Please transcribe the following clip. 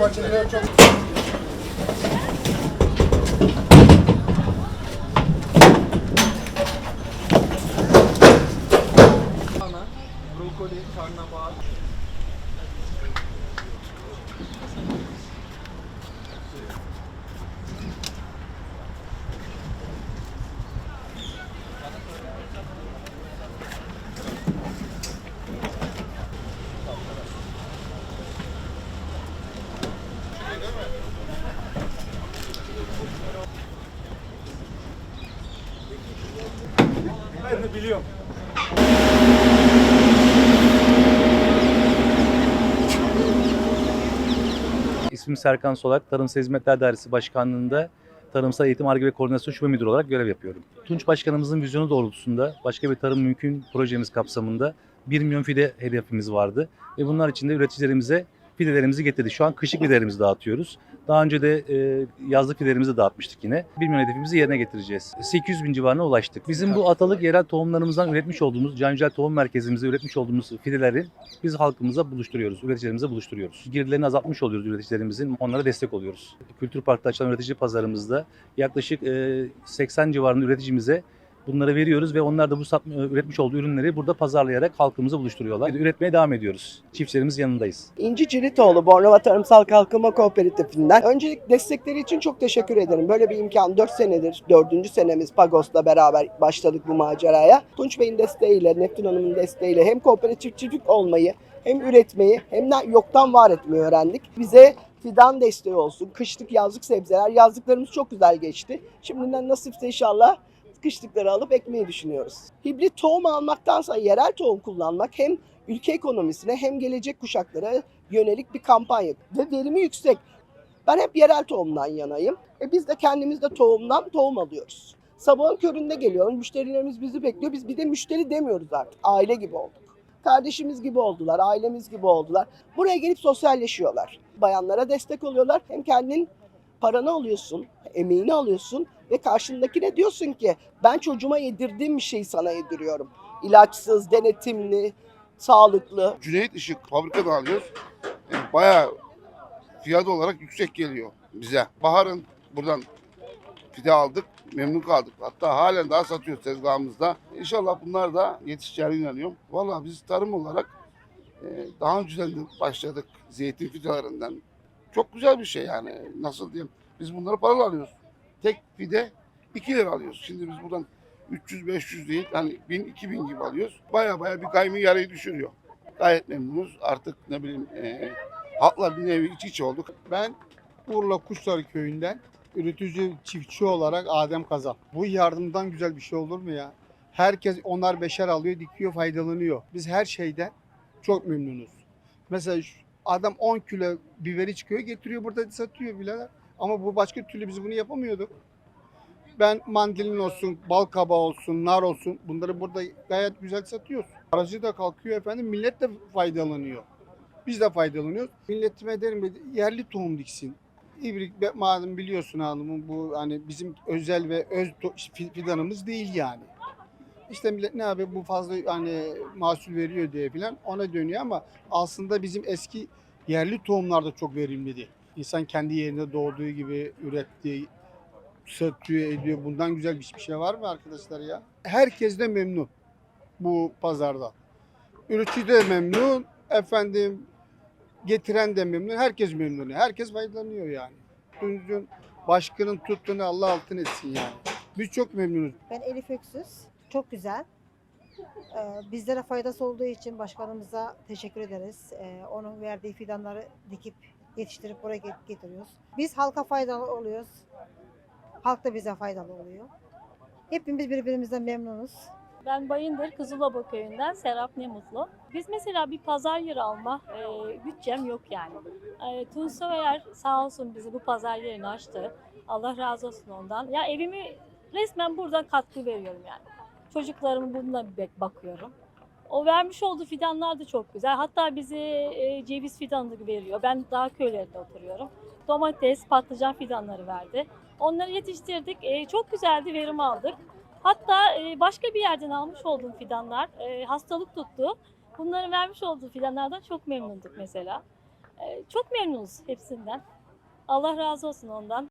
fasulye çok brokoli, karnabahar. Ben de biliyorum. İsmim Serkan Solak, Tarımsal Hizmetler Dairesi Başkanlığı'nda Tarımsal Eğitim Arge ve Koordinasyon Şube Müdürü olarak görev yapıyorum. Tunç Başkanımızın vizyonu doğrultusunda başka bir tarım mümkün projemiz kapsamında 1 milyon fide hedefimiz vardı. Ve bunlar için de üreticilerimize fidelerimizi getirdik. Şu an kışlık fidelerimizi dağıtıyoruz. Daha önce de e, yazlık fidelerimizi de dağıtmıştık yine. 1 milyon hedefimizi yerine getireceğiz. 800 bin civarına ulaştık. Bizim bu atalık yerel tohumlarımızdan üretmiş olduğumuz, Can Yücel Tohum Merkezimizde üretmiş olduğumuz fideleri biz halkımıza buluşturuyoruz, üreticilerimize buluşturuyoruz. Girdilerini azaltmış oluyoruz üreticilerimizin, onlara destek oluyoruz. Kültür Park'ta açılan üretici pazarımızda yaklaşık e, 80 civarında üreticimize bunları veriyoruz ve onlar da bu sat, üretmiş olduğu ürünleri burada pazarlayarak halkımıza buluşturuyorlar. Üretmeye devam ediyoruz. Çiftçilerimiz yanındayız. İnci Ciritoğlu Bornova Tarımsal Kalkınma Kooperatifinden. Öncelik destekleri için çok teşekkür ederim. Böyle bir imkan 4 senedir, 4. senemiz Pagos'la beraber başladık bu maceraya. Tunç Bey'in desteğiyle, Neptün Hanım'ın desteğiyle hem kooperatifçilik olmayı, hem üretmeyi, hem de yoktan var etmeyi öğrendik. Bize fidan desteği olsun, kışlık yazlık sebzeler, yazlıklarımız çok güzel geçti. Şimdiden nasipse inşallah kışlıkları alıp ekmeyi düşünüyoruz. Hibrit tohum almaktansa yerel tohum kullanmak hem ülke ekonomisine hem gelecek kuşaklara yönelik bir kampanya ve verimi yüksek. Ben hep yerel tohumdan yanayım. E biz de kendimiz de tohumdan tohum alıyoruz. Sabahın köründe geliyor. Müşterilerimiz bizi bekliyor. Biz bir de müşteri demiyoruz artık. Aile gibi olduk. Kardeşimiz gibi oldular, ailemiz gibi oldular. Buraya gelip sosyalleşiyorlar. Bayanlara destek oluyorlar. Hem kendin paranı alıyorsun, emeğini alıyorsun ve karşındakine diyorsun ki ben çocuğuma yedirdiğim bir şeyi sana yediriyorum. İlaçsız, denetimli, sağlıklı. Cüneyt Işık fabrikadan alıyoruz. Yani bayağı fiyat olarak yüksek geliyor bize. Bahar'ın buradan fide aldık. Memnun kaldık. Hatta halen daha satıyoruz tezgahımızda. İnşallah bunlar da yetişeceğine inanıyorum. Valla biz tarım olarak e, daha önceden de başladık zeytin fidelerinden. Çok güzel bir şey yani. Nasıl diyeyim? Biz bunları paralı alıyoruz. Tek fide 2 lira alıyoruz. Şimdi biz buradan 300-500 değil yani 1000-2000 gibi alıyoruz. Baya baya bir kaymı yarıyı düşürüyor. Gayet memnunuz. Artık ne bileyim e, halkla bir nevi iç içe olduk. Ben Urla Kuşları Köyü'nden üretici çiftçi olarak Adem Kazan. Bu yardımdan güzel bir şey olur mu ya? Herkes onlar beşer alıyor, dikiyor, faydalanıyor. Biz her şeyden çok memnunuz. Mesela adam 10 kilo biberi çıkıyor, getiriyor burada satıyor birader. Ama bu başka türlü biz bunu yapamıyorduk. Ben mandalin olsun, bal kabağı olsun, nar olsun bunları burada gayet güzel satıyoruz. Aracı da kalkıyor efendim, millet de faydalanıyor. Biz de faydalanıyoruz. Milletime derim yerli tohum diksin. İbrik madem biliyorsun hanımım bu hani bizim özel ve öz fidanımız değil yani. İşte millet ne abi bu fazla hani mahsul veriyor diye filan ona dönüyor ama aslında bizim eski yerli tohumlar da çok verimliydi. İnsan kendi yerinde doğduğu gibi ürettiği, satıyor, ediyor. Bundan güzel bir şey var mı arkadaşlar ya? Herkes de memnun bu pazarda. Üretici de memnun, efendim getiren de memnun, herkes memnun. Herkes faydalanıyor yani. Tunç'un başkanın tuttuğunu Allah altın etsin yani. Biz çok memnunuz. Ben Elif Öksüz. Çok güzel. Ee, bizlere faydası olduğu için başkanımıza teşekkür ederiz. Ee, onun verdiği fidanları dikip yetiştirip buraya get- getiriyoruz. Biz halka faydalı oluyoruz. Halk da bize faydalı oluyor. Hepimiz birbirimizden memnunuz. Ben Bayındır Kızılova köyünden Serap Ne Mutlu. Biz mesela bir pazar yeri alma e, bütçem yok yani. E, Tunç Soyer sağ olsun bizi bu pazar yerini açtı. Allah razı olsun ondan. Ya evimi resmen burada katkı veriyorum yani. Çocuklarımı bununla bakıyorum. O vermiş olduğu fidanlar da çok güzel. Hatta bize e, ceviz fidanı veriyor. Ben daha köylerinde oturuyorum. Domates, patlıcan fidanları verdi. Onları yetiştirdik. E, çok güzeldi, verim aldık. Hatta e, başka bir yerden almış olduğum fidanlar e, hastalık tuttu. Bunların vermiş olduğu fidanlardan çok memnunduk mesela. E, çok memnunuz hepsinden. Allah razı olsun ondan.